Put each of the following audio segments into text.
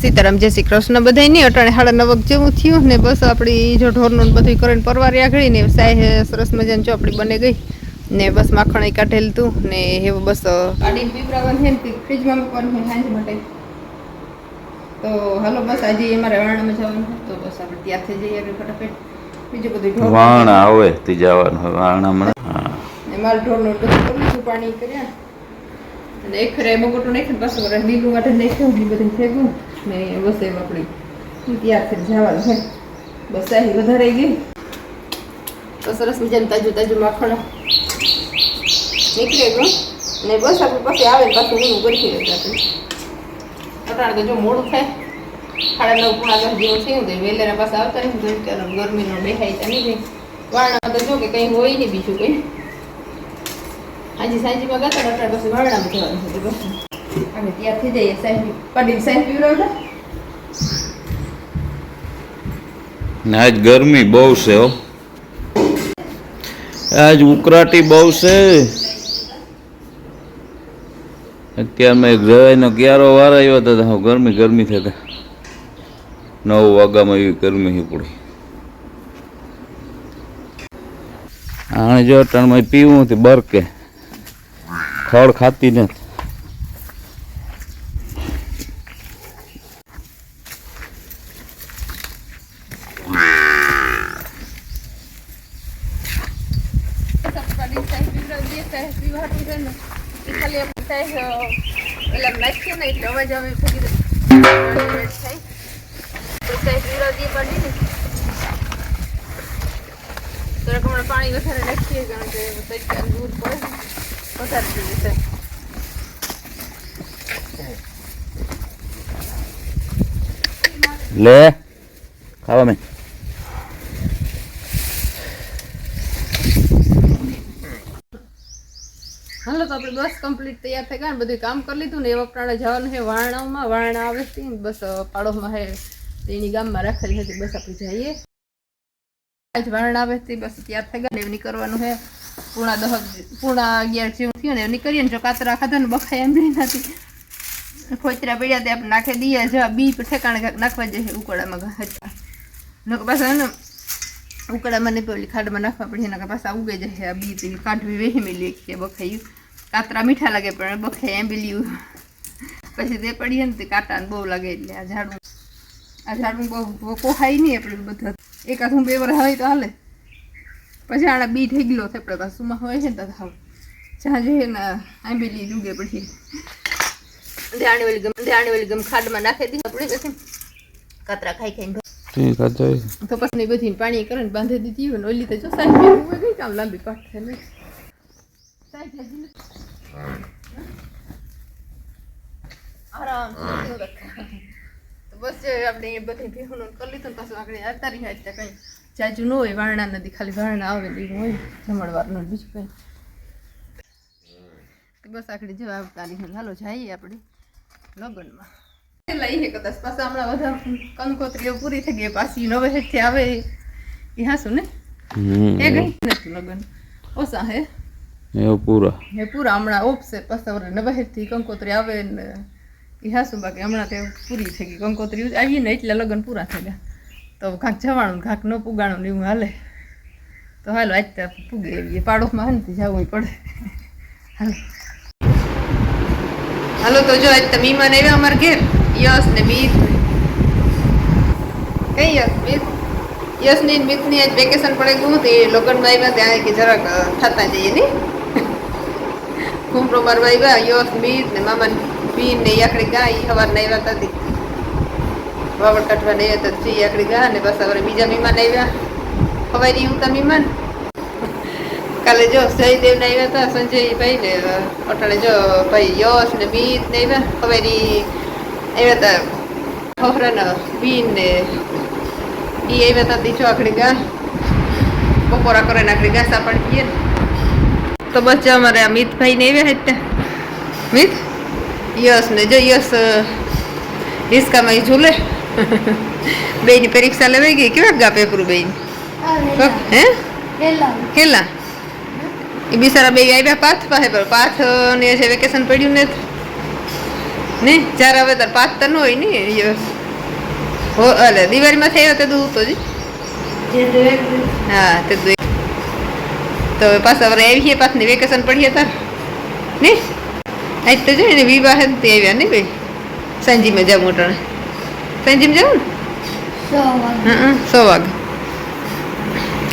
સીતારામ જય શ્રી કૃષ્ણ. બધાય નહીં અટાણે સાડા નવક જેવું થયું ને બસ આપણી જો ઢોરનું બધું કરીને પરવારી આગળી ને સાય સરસ મજાની ચોપડી બને ગઈ. ને બસ માખણ કાઢેલ તું ને એવું બસ પીવડાવવાનું છે ને ફ્રીજમાં મૂકવાનું છે સાંજ માટે. તો હાલો બસ આજે અમારે વાણામાં જવાનું તો બસ આપણે ત્યાંથી જઈએ ફટાફટ. બીજું બધું વાણ આવે તે જવાનું હવે વાણ હમણાં હા ને માલ ઢોરનું પાણી કર્યા. અને એક ફેરે બગોટું નાખ્યું પાછું વરે લીલું માટે નાખ્યું, ને બધું ફેંક્યું. ને બસ એમ આપણી ત્યારથી જવાનું છે. બસ આહી વધારે ગઈ. તો સરસ મજાનું તાજું તાજું માખણ. નીકળે ગયું. ને બસ આપણે પછી આવે પાછું ઊનું કરી રહ્યું આપણે. અટાણે તો જો મોડું થાય. સાડા નવ પૂણા દસ જેવું થયું તો વેલેરા પાસે આવતા નહીં ત્યારે ગરમીનો બેહાય તો નહીં વારણા તો જો કે કંઈ હોય નહીં બીજું કંઈ. આજે સાંજમાં ગયા હતા અટાણે પછી વારણામાં જવાનું છે અને ત્યાંથી જઈએ સાહેબ પડી સાહેબ પીવડાવતા આજ ગરમી બહુ છે હો. આજ ઉકરાટી બહુ છે. અત્યારમાં એક જવાઈનો ક્યારો વાર આવ્યો હતો હું ગરમી ગરમી થતા. નવ વાગ્યામાં એવી ગરમી પડી. આણે જો ત્રણ પીવું હતી બરકે. ખડ ખાતી ને પાણી વધારે નાખીએ કારણ કે દૂર પડે. લે, ખાવા મેં. હાલો, તો આપણે બસ કમ્પ્લીટ તૈયાર થઈ ગયા ને બધું કામ કરી લીધું ને એવા વપરાણે જવાનું છે વારણામાં. વારણા આવે છે બસ પાડોમાં હે, તેની ગામમાં રાખેલી હતી, બસ આપણે જઈએ. આજ વારણા આવે છે, બસ તૈયાર થઈ ગયા, ને એવું કરવાનું છે. પૂણા દહ પૂણા અગિયાર જેવું થયું ને એવું નીકળીએ ને જો કાતરા ખાધા ને બફાય એમ બી નથી ખોચરા પડ્યા તે આપણે નાખી દઈએ જવા બી ઠેકાણે નાખવા જઈએ ઉકળામાં હતા નક પાછા ને ઉકળામાં નહીં પેલી ખાડમાં નાખવા પડે એના પાછા ઉગે જાય આ બી તે કાઢવી વહેમી લે કે બફાયું. કાતરા મીઠા લાગે પણ બખાય એમ લીયું પછી તે પડીએ ને તે કાંટા ને બહુ લાગે એટલે આ ઝાડવું. આ ઝાડવું બહુ કોહાય નહીં આપણે બધા. એકાદ હું બે વાર હોય તો હાલે. પછી આડા બી થઈ ગયેલો છે આપણે પાછુંમાં હોય છે ને તથા જ્યાં જઈએ ને આંબેલી ઉગે પછી. ધ્યાણી ઓલી ગમ ધ્યાણી ગમ ખાડમાં નાખી દીધી આપણે પછી કાતરા ખાઈ ખાઈને ઠીક હતું તો પછી બધી પાણી કરીને બાંધી દીધી હોય ને ઓલી તો જો સાહેબ કઈ કામ લાંબી પાઠ છે ને. સાહેબ ભેગી ને. આરામ તો બસ આપણે એ બધી ભેહું કરી લીધું પાછું આગળ એટલે કંઈ. જાજુ ન હોય વારણા નથી ખાલી વારણા આવે હોય જમણવારનું ને બીજું કંઈ. બસ આખડી જવા તારી હાલો. જઈએ આપણે લગ્નમાં. લઈએ કદાચ પાછા હમણાં બધા કંકોત્રીઓ પૂરી થઈ ગઈ પાછી નવે હેઠથી આવે એ. હાસું ને? એ ગઈ નથી લગ્ન. ઓછા હે? એવું પૂરા. એ પૂરા હમણાં ઓપશે પાછા નવે હેઠથી કંકોત્રી આવે ને એ હાસું બાકી હમણાં તે પૂરી થઈ ગઈ. કંકોત્રી આવી ને એટલે લગ્ન પૂરા થઈ ગયા. તો કાંક જવાનું કાંક ન પુગાણું ને એવું હાલે. તો હાલો, આજ તો એવી પાડોશમાં હે ને જવું પડે. હાલો. હાલો, તો જો, આજ તો મહેમાન આવ્યા અમારા ઘેર. યશ ને મીત. કઈ યશ, મીત? યશની મીતની આજ વેકેશન પડે ગયું તે લગ્નમાં આવ્યા ત્યાં કે જરાક થતા જઈએ ને. ઘૂમરો મારવા આવ્યા, યશ, મીત ને મામા ભીન ને આખડી ગાય સવારના આવ્યા હતા. વાવડ કાઢવા લઈએ આવ્યા હતા આકડી ગયા ને બસ હવે બીજા મહેમાન આવ્યા. ખવાઈ ઉતા મહેમાન કાલે જો સહીદેવ ને આવ્યા હતા સંજયભાઈ ને, અટાણે જો ભાઈ યશ ને મીત ને આવ્યા ખવારી આવ્યા હતા હોહરાના બીન ને. એ આવ્યા હતા દીચો આકડી ગયા. બપોરા કરે ને આખડી ઘાસા પણ પીએ. ને તો બસ જો અમારે આ મિતભાઈ ને આવ્યા હતા મિત? યશ ને જો યશ હિસ્કામાં ઝૂલે. બેની પરીક્ષા લેવાઈ ગઈ? કેવા ગા પેપરું બેન હે કેટલા એ બિચારા બે આવ્યા પાથ પાસે પણ પાથ ને છે વેકેશન પડ્યું ને ને? જ્યારે હવે તાર પાથ તો ન હોય ને હો અલે દિવાળીમાં થયો તે દૂધ તો જી. હા તે દૂધ. તો પાછા હવે આવી છીએ પાછની વેકેશન પડીએ તાર. ને? આજ તો જોઈએ ને વિવાહ તે આવ્યા ને ભાઈ સાંજીમાં જાવ મોટાણે સાંજીમાં જવું ને સો વાગે.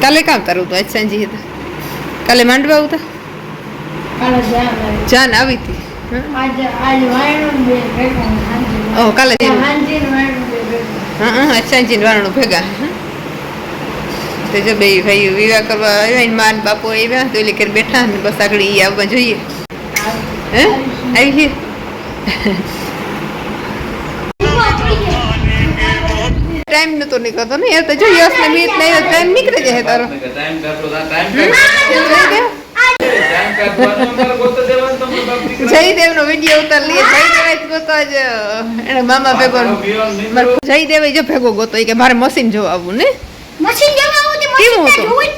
કાલે કામ તારું હતું આજ સાંજી હતા કાલે માંડવા આવતા? જાન આવી. હતી. ઓહ કાલે હા સાંજીને વારણું ભેગા. તો જો બે ભાઈ વિવાહ કરવા આવ્યા ને માન બાપુ આવ્યા તો એટલે ઘેર બેઠા ને બસ આગળ એ આવવા જોઈએ. હે. આવી છે ટાઈમ નતો નીકળતો ને. એ તો જો યશ ને મીત ને ટાઈમ નીકળી જાય તારો. ટાઈમ કાઢો ટાઈમ જયદેવ નો વીડિયો ઉતાર લઈએ. જયદેવ ગોતો જ એને મામા ભેગો. મારે જયદેવ જો ભેગો ગોતો. કે મારે મશીન જોવા આવવું ને. મશીન જમાવું તે કેવું હતું? જોવું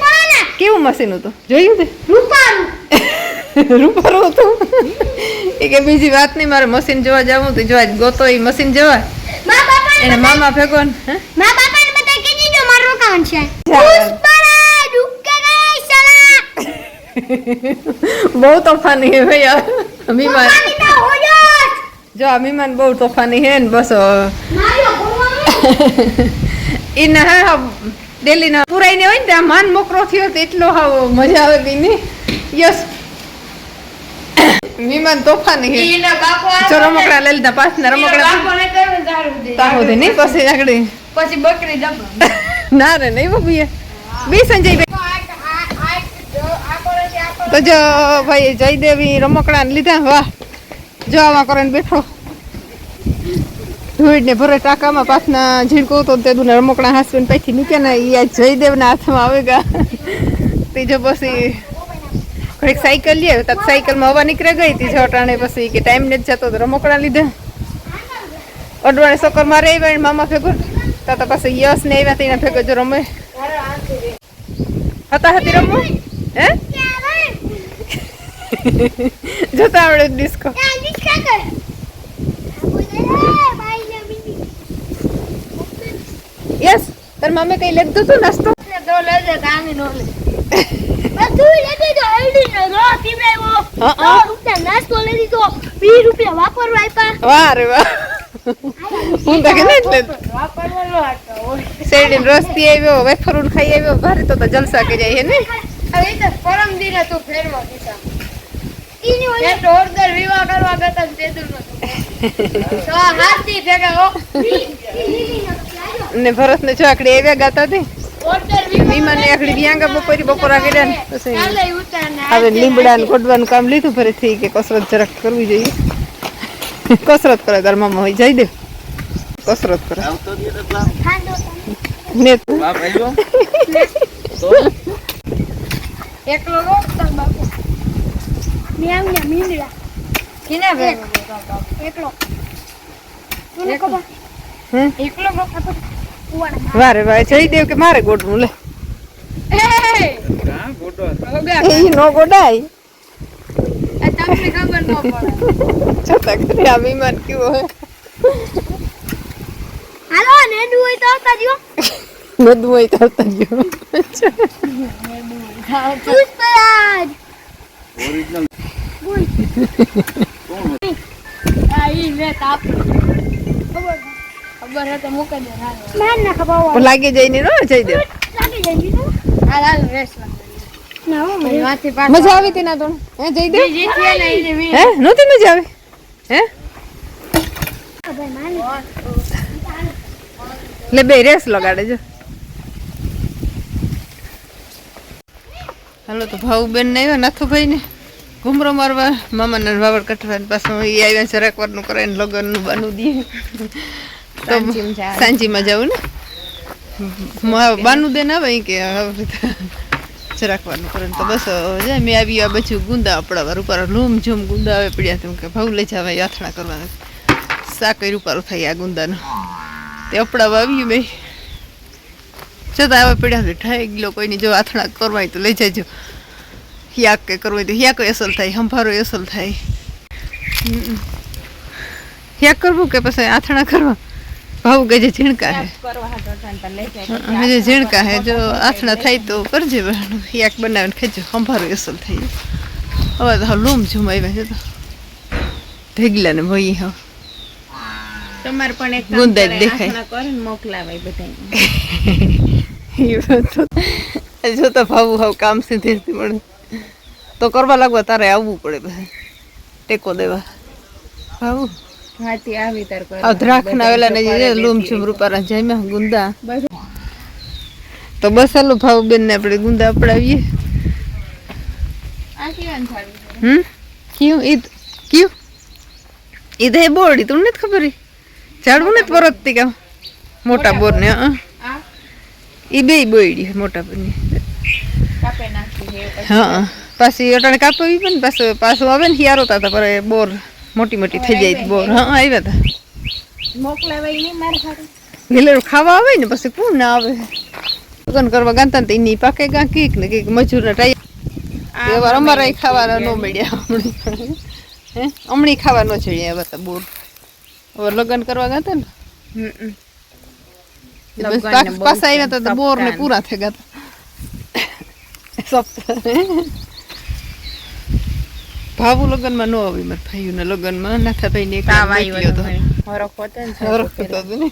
કેવું મશીન હતું? જોયું તે રૂપારું. રૂપારું હતું? એ કે બીજી વાત નહીં મારે મશીન જોવા જવું તો જો આજ ગોતો એ મશીન જોવા? બાપાને એને મામા ભેગો ને, હે? મા બાપાને બધા કહી દીધો મારું રોકાણ છે. પુષ્પરા ડુક્કા ગઈ સલા બહુ તોફાની હે ભાઈ મીમાન હો જો આ મીમાન બહુ તોફાની હે ને બસ એને હા ડેલી ના પુરાઈને હોય ને ત્યાં માન મોકરો થયો તો એટલો હાવ મજા આવે ગઈ ને. યસ. મીમાન તોફાની હે. જો રમકડા લઈ લીધા પાસ ના રમકડા. તાહો સુધી નહીં પછી આગળ પછી બકરી જમા ના રે નહીં બબુએ. બી સંજય તો જો ભાઈ જયદેવી રમકડા લીધા વાહ. જો આમાં કરીને બેઠો. ધોઈને ભરે ટાંકામાં પાછના ઝીણકો તો તે દુને રમકડા હાસવીને પૈથી નીકળે ને એ આ જયદેવના હાથમાં આવે ગા. ત્રીજો પછી ઘડીક સાયકલ લે તો સાયકલમાં હવા નીકળે ગઈ તી જો અટાણે પછી કે ટાઈમ ને જ જતો તો રમકડા લીધા. અડવાણે સકર મારે આવ્યા મામા ભેગું તા તો પછી યશ ને આવ્યા તેના ભેગો જો રમે. હતા હતી રમવું? હે? જોતા આવડે ડિસ્કો યસ તાર મામે કઈ લેતું હતું નાસ્તો? હા, હા. નાસ્તો લઈ દીધો વીસ રૂપિયા વાપરવા આપ્યા. વાહ રે વાહ. હું તો કે ને એટલે વાપરવાનો હતો શેરડી રસ પી આવ્યો વેફર ખાઈ આવ્યો ભારે તો તો જલસા કે જાય હે ને હવે તો પરમ દિને તું ફેરવા દીધા ઈની ઓલી તો ઓર્ડર વિવાહ કરવા ગતા તે દૂર તો હાથી ભેગા હો ને ભરત ને ચોકડી આવ્યા ગાતા હતી ઓર્ડર વિમાન ને આખડી વ્યાંગા બપોરી બપોરા કર્યા ને પછી ચાલે ઉતાર ને હવે લીમડા ને ગોડવાનું કામ લીધું ફરીથી કે કસરત જરાક કરવી જોઈએ કસરત કરે તાર મામા હોય જઈ દે કસરત કરે. ને એકલો રો તાર બાપુ. મીંદડા કિના બે એકલો. તું ખબર? હમ એકલો વારે વારે જઈ દેવ કે મારે ગોડવું લે. એ નો ગોડાય. તમને ખબર ન પડે. છતાં કરી આ વિમાન કેવો હે? હાલો નેડું હોય તો આવતા જો બધું હોય તો આવતા ગયો પુષ્પરાજ. આ ઈ લે તાપ. ખબર ખબર હે તો મૂકી દે ના ના ખબર લાગી જાય જઈ દેવ લાગી બીજું આ લાલ રેસ ના મજા આવી. હતી ના તો. હે જઈ દે. ને હે નહોતી મજા આવી? હે? લે બે રેસ લગાડે જો. હાલો તો ભાવ બેન ને આવ્યા નાથુ ભાઈ ને. ઘુમરો મારવા મામા ને વાવડ કટવા ને પાછું એ આવ્યા જરાક વારનું કરે ને લગનનું બાનું દે. તો સાંજીમાં જવું. ને. બાનું દે ના ભાઈ કે આવી રીતે જરાક વારનું કરે તો બસ જાય. મેં આવી આ બધું ગુંદા આપણા ઉપર લૂમ ઝૂમ ગુંદા આવે પડ્યા તેમ કે ભાવ લઈ જવા યાથણા કરવાના. સાકર ઉપર થાય આ ગુંદાનું. તે અપડા વાવ્યું બે. જતા આવે પડ્યા છે ઠાઈ ગયો કોઈની જો આથણા કરવા તો લઈ જજો. હિયાક કે કરવું હોય તો હિયાક અસલ થાય સંભારો અસલ થાય. હમ. કરવું કે પછી આથણા કરવા? ભાવ કે જે ઝીણકા હે? હજે ઝીણકા હે જો આથણા થાય તો કરજે બહારનું યાક બનાવીને ખાજો સંભારું અસલ થઈ હવે તો લૂમ ઝૂમ આવ્યા છે તો. ઢેગલા ને ભઈ હા. તમારે પણ એક ગુંદા જ દેખાય. કરીને મોકલાવાય બધા જો તો ભાવું હાવ કામ સીધી મળે. તો કરવા લાગવા તારે આવવું પડે પછી ટેકો દેવા. ભાવું. હાથી આવી તાર કર આ ના વેલા ને જે લૂમ છું રૂપારા જામ્યા ગુંદા. તો બસ હાલો ભાવ બેન ને આપણે ગુંદા અપડાવીએ? હમ? ક્યું? ઈદ ક્યું? ઈદ હે બોરડી તું નથી ખબર? ઝાડવું નથી પરતતી કામ મોટા બોર ને એ બે બોયડી મોટા બોરની હા પાછી અટાણે કાપવી પણ પાછું પાછું આવે ને હિયારો તા પર બોર મોટી મોટી થઈ જાય બોર. હા આવ્યા હતા લીલેરું ખાવા આવે ને પછી કોણ ના આવે? લગ્ન કરવા ગાંતા ને એની પાકે ગા કીક ને કીક મજૂર ને ટાઈ અમારા ખાવાના ન મળ્યા હમણાં. હે? હમણાં ખાવા ન ચડ્યા બોર. લગન કરવા બસ લગન ને પાછા આવ્યા હતા બોર ને. પૂરા થઈ ગયા હતા. ભાવુ લગનમાં ન આવી મારા ભાઈઓના લગનમાં. નાથાભાઈ ને તાવ આવ્યો હતો. હરખ હોતો ને હરખ હતો ને.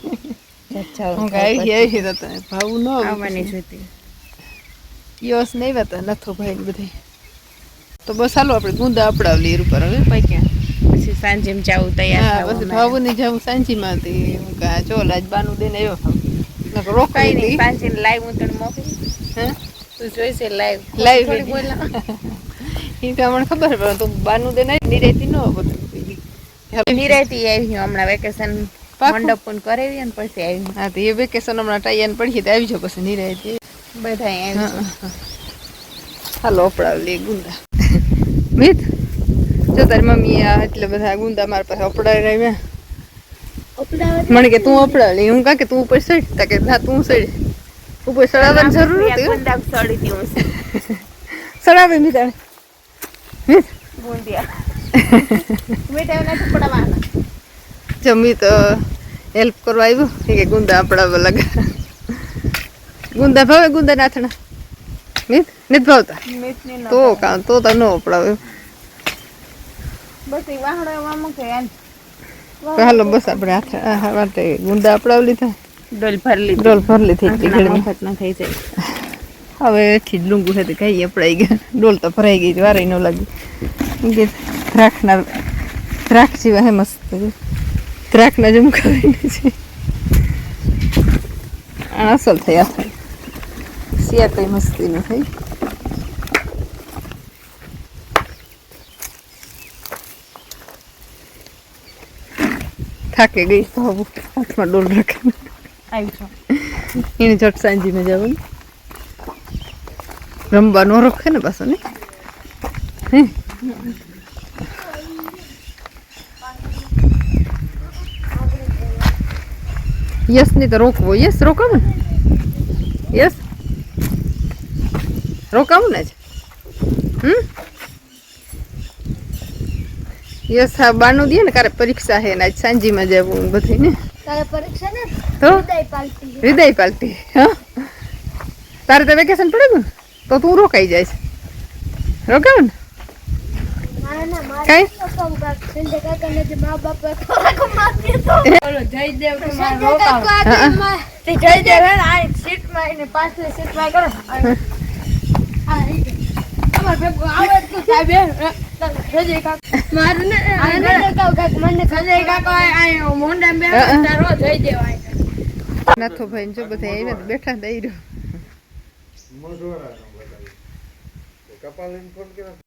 હું કાંઈ આવી આવી હતા ભાવુ ન આવવાની આવી યસ નહીં હતા નથો ભાઈ ને બધે તો બસ હાલો આપણે ગુંદા અપડાવલી ઉપર હવે પૈક્યા સાંજે જાવું તૈયાર. ભાવુ ની જાઉં સાંચીમાં હતી જો કા ચોલ આજ બાનું આવ્યો રોકાઈ નહીં નહીં સાંજે લાઈવ હું તને મોકલી તું જોઈશે લાઈવ લાઈવ થોડી બોલા એ તો હમણાં ખબર પણ તું બાનું આવી નિરેતી ન બધું. નિરાયતી આવી હમણાં વેકેશન મંડપ પણ કરાવી ને પછી આવી હા. તો એ વેકેશન હમણાં ટાઈયાને પડી તો આવી જાવ પછી નિરાયતી. બધા આવી. હાલો અપડાવલી ગુંદા મિત જો તારી મમ્મી આ એટલે બધા ગુંદા મારા પાસે અપડાવી રહ્યા મને કે તું અપડાવી હું કા કે તું ઉપર સડ તા કે ના તું સડ ઉપર સડાવવાની જરૂર હતી મિતાણે મિત ગુંદિયા મીઠા નથી પડવાના. જો મિત હેલ્પ કરવા આવ્યું. કે ગુંદા અપડાવવા લગા ગુંદા ભાવે ગુંદા નાથણા? મીત નથી ભાવતા? તો કાં તો તો ન અપડાવે બસ એ વાહણો એમાં મૂકે એમ તો હાલો બસ આપણે આ ગુંદા અપડાવી લીધા. ડોલ ભરી લીધી. ડોલ ભરી લીધી. થઈ જાય. હવે એથી જ ડુંગું હતી કઈ અપડાઈ ગયા. ડોલ તો ભરાઈ ગઈ વારે ન લાગી. કે દ્રાક્ષના દ્રાક્ષ જેવા હે મસ્ત. દ્રાક્ષના જેમ ખાઈને છે. અસલ થઈ આ થાય. સિયા કઈ મસ્તી ન થઈ થાકે ગઈ તો હાથમાં ડોલ રાખે આવી છો એને જટ સાંજીમાં જવાનું. રમવા નો રખે ને પાછો ને? યસની તો રોકવો. યસ રોકાવું ને? યસ? રોકાવું ને જ? હમ? યસ હા બાનું દે ને કારે પરીક્ષા હે ને આજ સાંજીમાં જવું બધી ને તારે પરીક્ષા ને? તો હૃદય પાલટી. હા? તારે તો વેકેશન પડ્યું ને તો તું રોકાઈ જાય છે. રોકાવ ને? સંજય એને મને સંજય કાકા મોંડા બે. તારો જયદેવ આય નાથો ભાઈ જો બધા આવ્યા બેઠા દઈ રહ્યો